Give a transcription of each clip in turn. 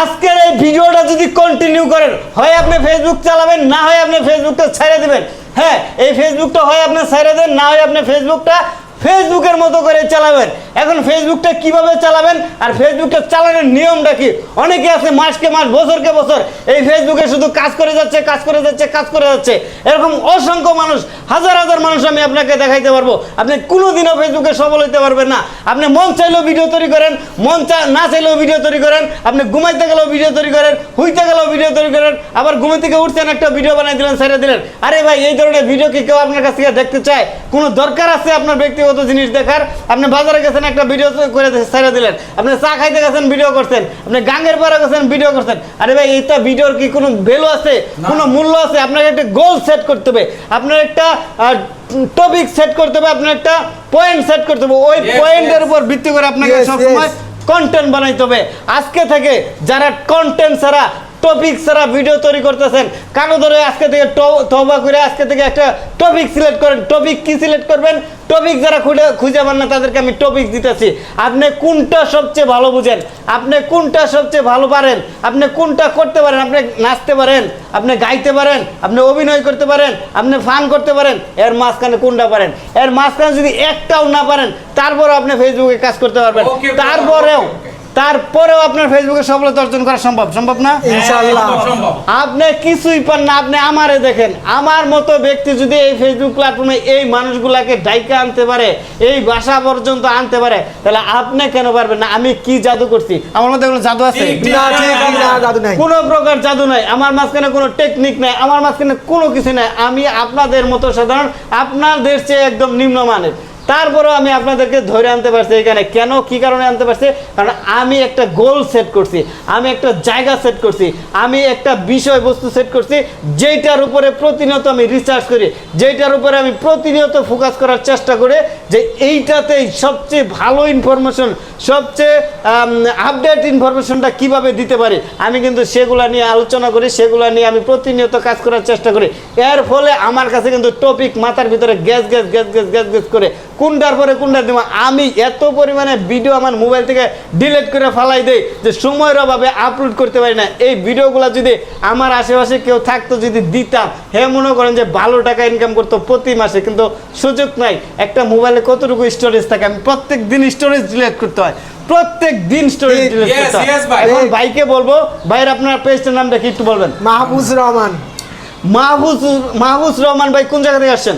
আজকের এই ভিডিওটা যদি কন্টিনিউ করেন, হয় আপনি ফেসবুক চালাবেন, না হয় আপনি ফেসবুকটা ছেড়ে দেবেন। হ্যাঁ এই ফেসবুকটা হয় আপনি ছেড়ে দেন, না হয় আপনি ফেসবুকটা ফেসবুকের মতো করে চালাবেন। এখন ফেসবুকটা কীভাবে চালাবেন আর ফেসবুকটা চালানোর নিয়মটা কি? অনেকে আছে মাসকে মাস, বছরকে বছর এই ফেসবুকে শুধু কাজ করে যাচ্ছে, কাজ করে যাচ্ছে, কাজ করে যাচ্ছে। এরকম অসংখ্য মানুষ, হাজার হাজার মানুষ আমি আপনাকে দেখাইতে পারব। আপনি কোনোদিনও ফেসবুকে সফল হইতে পারবেন না। আপনি মন চাইলেও ভিডিও তৈরি করেন, মন চা, না চাইলেও ভিডিও তৈরি করেন। আপনি ঘুমাইতে গেলেও ভিডিও তৈরি করেন হুইতে গেলেও ভিডিও তৈরি করেন, আবার ঘুমে থেকে উঠছেন একটা ভিডিও বানাই দিলেন, ছেড়ে দিলেন। আরে ভাই, এই ধরনের ভিডিও কি কেউ আপনার কাছ থেকে দেখতে চায়? কোনো দরকার আছে আপনার ব্যক্তিগত জিনিস দেখার। আপনি বাজারে গেছেন একটা ভিডিও করে ছেড়ে দিলেন। আপনি চা খাইতে গেছেন ভিডিও করছেন। আপনি গাঙ্গের পাড়ে গেছেন ভিডিও করছেন। আরে ভাই এইটা ভিডিওর কি কোনো ভ্যালু আছে? কোনো মূল্য আছে? আপনাকে একটা গোল সেট করতে হবে। আপনার একটা টপিক সেট করতে হবে আপনার একটা পয়েন্ট সেট করতে হবে। ওই পয়েন্টের উপর ভিত্তি করে আপনাকে সবসময়. কন্টেন্ট বানাইতে হবে। আজকে থেকে যারা কন্টেন্ট ছাড়া টপিক ছাড়া ভিডিও তৈরি করতেছেন। কানো ধরে আজকে থেকে তবা করে আজকে থেকে একটা টপিক সিলেক্ট করেন। টপিক কি সিলেক্ট করবেন? টপিক যারা খুঁজে খুঁজে পান না তাদেরকে আমি টপিক দিতেছি। আপনি কোনটা সবচেয়ে ভালো বুঝেন? আপনি কোনটা সবচেয়ে ভালো পারেন? আপনি কোনটা করতে পারেন? আপনি নাচতে পারেন আপনি গাইতে পারেন আপনি অভিনয় করতে পারেন আপনি ফান করতে পারেন এর মাঝখানে কোনটা পারেন? এর মাঝখানে যদি একটাও না পারেন তারপরেও আপনি ফেসবুকে কাজ করতে পারবেন। তারপরেও. তারপরেও আপনার ফেসবুকে সফলতা অর্জন করা সম্ভব সম্ভব না? ইনশাআল্লাহ। আপনি কিছুই পান না আপনি আমারে দেখেন। আমার মতো ব্যক্তি যদি এই ফেসবুক প্ল্যাটফর্মে এই মানুষগুলাকে ডাইকা আনতে পারে এই ভাষা পর্যন্ত আনতে পারে তাহলে আপনি কেন পারবেন না? আমি কি জাদু করছি? আমার মধ্যে কোনো জাদু আছে? কোনো প্রকার জাদু নাই। আমার মাঝখানে কোনো টেকনিক নাই আমার মাঝখানে কোনো কিছু নাই। আমি আপনাদের মতো সাধারণ আপনাদের চেয়ে একদম নিম্নমানের। তারপরেও আমি আপনাদেরকে ধরে আনতে পারছি এখানে। কেন? কি কারণে আনতে পারছি? কারণ আমি একটা গোল সেট করছি, আমি একটা জায়গা সেট করছি, আমি একটা বিষয়বস্তু সেট করছি, যেইটার উপরে প্রতিনিয়ত আমি রিসার্চ করি, যেইটার উপরে আমি প্রতিনিয়ত ফোকাস করার চেষ্টা করে, যে এইটাতেই সবচেয়ে ভালো ইনফরমেশন সবচেয়ে আপডেট ইনফরমেশনটা কীভাবে দিতে পারি, আমি কিন্তু সেগুলা নিয়ে আলোচনা করি, সেগুলা নিয়ে আমি প্রতিনিয়ত কাজ করার চেষ্টা করি। এর ফলে আমার কাছে কিন্তু টপিক মাথার ভিতরে gas gas gas gas gas gas করে কোনটার পরে কোনটা দিব। আমি এত পরিমাণে ভিডিও আমার মোবাইল থেকে ডিলিট করে ফালাই দেই যে সময়ের অভাবে আপলোড করতে পারি না। এই ভিডিওগুলো যদি আমার আশেপাশে কেউ থাকতো যদি দিতাম হে মনে করেন যে ভালো টাকা ইনকাম করতো প্রতি মাসে কিন্তু সুযোগ নাই। একটা মোবাইলে কতটুকু স্টোরেজ থাকে? আমি প্রত্যেক দিন স্টোরেজ ডিলিট করতে হয়। প্রত্যেক দিন স্টোরেজ ডিলিট করতে হয়। এখন ভাইকে বলব ভাইয়ের আপনার পেজটার নামটা কি একটু বলবেন? মাহফুজ রহমান। মাহবুজ মাহবুজ রহমান ভাই কোন জায়গা থেকে আসছেন?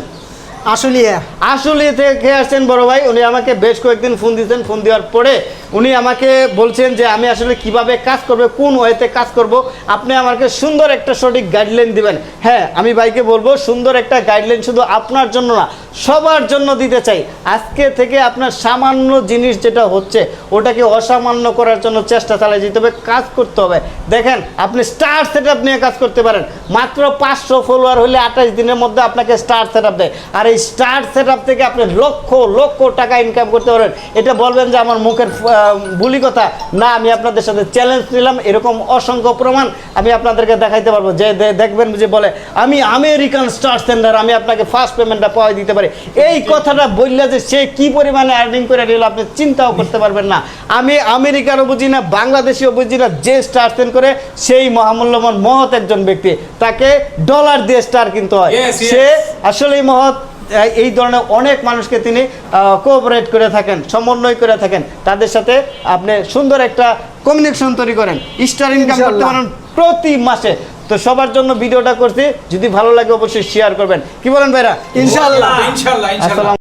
আসলিয়া আসলে থেকে আসছেন বড় ভাই, উনি আমাকে বেশ কয়েকদিন ফোন দিয়েছেন। ফোন দেওয়ার পরে উনি আমাকে বলছেন যে, আমি আসলে কীভাবে কাজ করবে, কোন ওয়েতে কাজ করব? আপনি আমাকে সুন্দর একটা সঠিক গাইডলাইন দিবেন। হ্যাঁ আমি ভাইকে বলব, সুন্দর একটা গাইডলাইন শুধু আপনার জন্য না, সবার জন্য দিতে চাই। আজকে থেকে আপনার সামান্য জিনিস যেটা হচ্ছে, ওটাকে অসামান্য করার জন্য চেষ্টা চালিয়ে যেতে হবে, কাজ করতে হবে। দেখেন, আপনি স্টার সেট নিয়ে কাজ করতে পারেন। মাত্র পাঁচশো ফলোয়ার হলে আঠাশ দিনের মধ্যে আপনাকে স্টার সেট দেয়। আর এই স্টার সেট থেকে আপনি লক্ষ লক্ষ টাকা ইনকাম করতে পারেন। এটা বলবেন যে আমার মুখের বুলি কথা। না আমি আপনাদের সাথে চ্যালেঞ্জ নিলাম এরকম অসংখ্য প্রমাণ আমি আপনাদেরকে দেখাইতে পারব। যে দেখবেন যে বলে আমি আমেরিকান স্টার সেন্টার আমি আপনাকে ফার্স্ট পেমেন্টটা পাওয়াই দিতে পারি। এই কথাটা বললে যে সে কি পরিমাণে আর্নিং করে নিল আপনি চিন্তাও করতে পারবেন না। আমি আমেরিকারও বুঝি না বাংলাদেশিও বুঝি না যে স্টার সেন্ড করে সেই মহামূল্যবান মহৎ একজন ব্যক্তি। তাকে ডলার দিয়ে স্টার কিনতে হয়. সে আসলেই মহৎ। এই ধরনের অনেক মানুষকে তিনি কোঅপারেট করে থাকেন সমন্বয় করে থাকেন। তাদের সাথে আপনি সুন্দর একটা কমিউনিকেশন তৈরি করেন। স্টার ইনকাম করতে পারেন প্রতি মাসে। তো সবার জন্য ভিডিওটা করছি। যদি ভালো লাগে অবশ্যই শেয়ার করবেন। কি বলেন ভাইরা? ইনশাআল্লাহ ইনশাল্লাহ ইনশাল্লাহ। আসসালাম